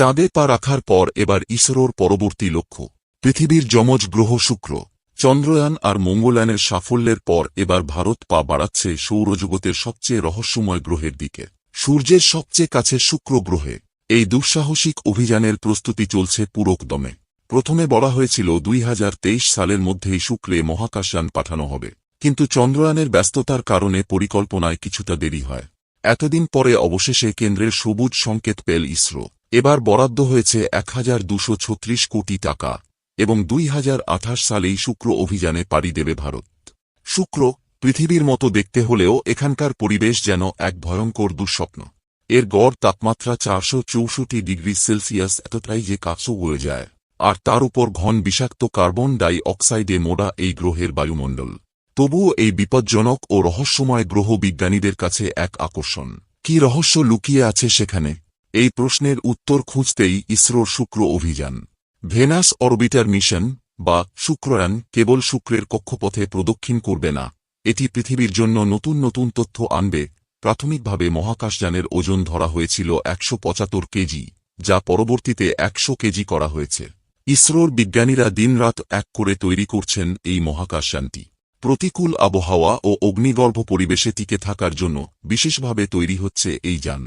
চাঁদে পা রাখার পর এবার ইসরোর পরবর্তী লক্ষ্য। পৃথিবীর যমজ গ্রহ শুক্র, চন্দ্রয়ান আর মঙ্গলায়নের সাফল্যের পর এবার ভারত পা বাড়াচ্ছে সৌরজগতের সবচেয়ে রহস্যময় গ্রহের দিকে। সূর্যের সবচেয়ে কাছে শুক্র গ্রহে। এই দুঃসাহসিক অভিযানের প্রস্তুতি চলছে পুরোকদমে প্রথমে বলা হয়েছিল দুই হাজার তেইশ সালের মধ্যেই শুক্রে মহাকাশযান পাঠানো হবে। কিন্তু চন্দ্রয়ানের ব্যস্ততার কারণে পরিকল্পনায় কিছুটা দেরি হয়। এতদিন পরে অবশেষে কেন্দ্রের সবুজ সংকেত পেল ইসরো। এবার বরাদ্দ হয়েছে এক কোটি টাকা এবং দুই হাজার আঠাশ সালেই শুক্র অভিযানে পাড়ি দেবে ভারত। শুক্র, পৃথিবীর মতো দেখতে হলেও এখানকার পরিবেশ যেন এক ভয়ঙ্কর দুঃস্বপ্ন। এর গড় তাপমাত্রা চারশো চৌষট্টি ডিগ্রি সেলসিয়াস এতটাই যে কাছও হয়ে যায়। আর তার উপর ঘন বিষাক্ত কার্বন ডাই অক্সাইডে মোড়া এই গ্রহের বায়ুমণ্ডল। তবুও এই বিপজ্জনক ও রহস্যময় গ্রহ বিজ্ঞানীদের কাছে এক আকর্ষণ। কি রহস্য লুকিয়ে আছে সেখানে? এই প্রশ্নের উত্তর খুঁজতেই ইসরোর শুক্র অভিযান। ভেনাস অরবিটার মিশন, বা শুক্রয়ান, কেবল শুক্রের কক্ষপথে প্রদক্ষিণ করবে না। এটি পৃথিবীর জন্য নতুন নতুন তথ্য আনবে। প্রাথমিকভাবে মহাকাশযানের ওজন ধরা হয়েছিল একশো পঁচাত্তর কেজি, যা পরবর্তীতে একশো কেজি করা হয়েছে। ইসরোর বিজ্ঞানীরা দিনরাত এক করে তৈরি করছেন এই মহাকাশযানটি। প্রতিকূল আবহাওয়া ও অগ্নিগর্ভ পরিবেশে টিকে থাকার জন্য বিশেষভাবে তৈরি হচ্ছে এই যান।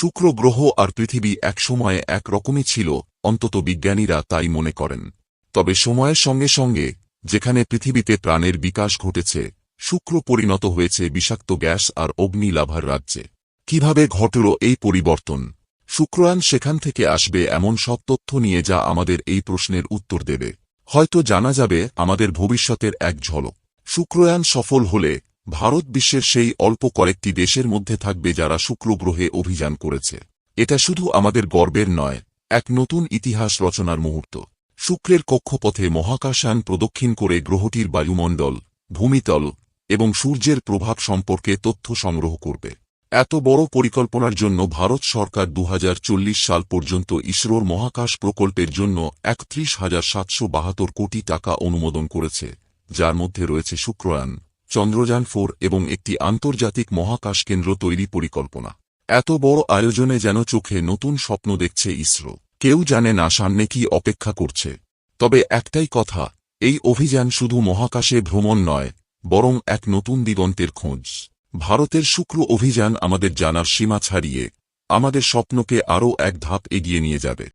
শুক্র গ্রহ আর পৃথিবী একসময়ে এক রকমই ছিল, অন্তত বিজ্ঞানীরা তাই মনে করেন। তবে সময়ের সঙ্গে সঙ্গে, যেখানে পৃথিবীতে প্রাণের বিকাশ ঘটেছে, শুক্র পরিণত হয়েছে বিষাক্ত গ্যাস আর অগ্নি লাভার রাজ্যে। কীভাবে ঘটল এই পরিবর্তন? শুক্রয়ান সেখান থেকে আসবে এমন সব তথ্য নিয়ে যা আমাদের এই প্রশ্নের উত্তর দেবে। হয়তো জানা যাবে, আমাদের ভবিষ্যতের এক ঝলক। শুক্রয়ান সফল হলে ভারত বিশ্বের সেই অল্প কয়েকটি দেশের মধ্যে থাকবে যারা শুক্র গ্রহে অভিযান করেছে। এটা শুধু আমাদের গর্বের নয়, এক নতুন ইতিহাস রচনার মুহূর্ত। শুক্রের কক্ষপথে মহাকাশযান প্রদক্ষিণ করে গ্রহটির বায়ুমণ্ডল, ভূমিতল এবং সূর্যের প্রভাব সম্পর্কে তথ্য সংগ্রহ করবে। এত বড় পরিকল্পনার জন্য ভারত সরকার দু হাজার চল্লিশ সাল পর্যন্ত ইসরোর মহাকাশ প্রকল্পের জন্য একত্রিশ হাজার সাতশো বাহাত্তর কোটি টাকা অনুমোদন করেছে, যার মধ্যে রয়েছে শুক্রয়ান। চন্দ্রযান ফোর এবং একটি আন্তর্জাতিক মহাকাশ কেন্দ্র তৈরি পরিকল্পনা। এত বড় আয়োজনে যেন চোখে নতুন স্বপ্ন দেখছে ইসরো। কেউ জানে না সামনে কি অপেক্ষা করছে। তবে একটাই কথা, এই অভিযান শুধু মহাকাশে ভ্রমণ নয়, বরং এক নতুন দিগন্তের খোঁজ। ভারতের শুক্র অভিযান আমাদের জানার সীমা ছাড়িয়ে আমাদের স্বপ্নকে আরও এক ধাপ এগিয়ে নিয়ে যাবে।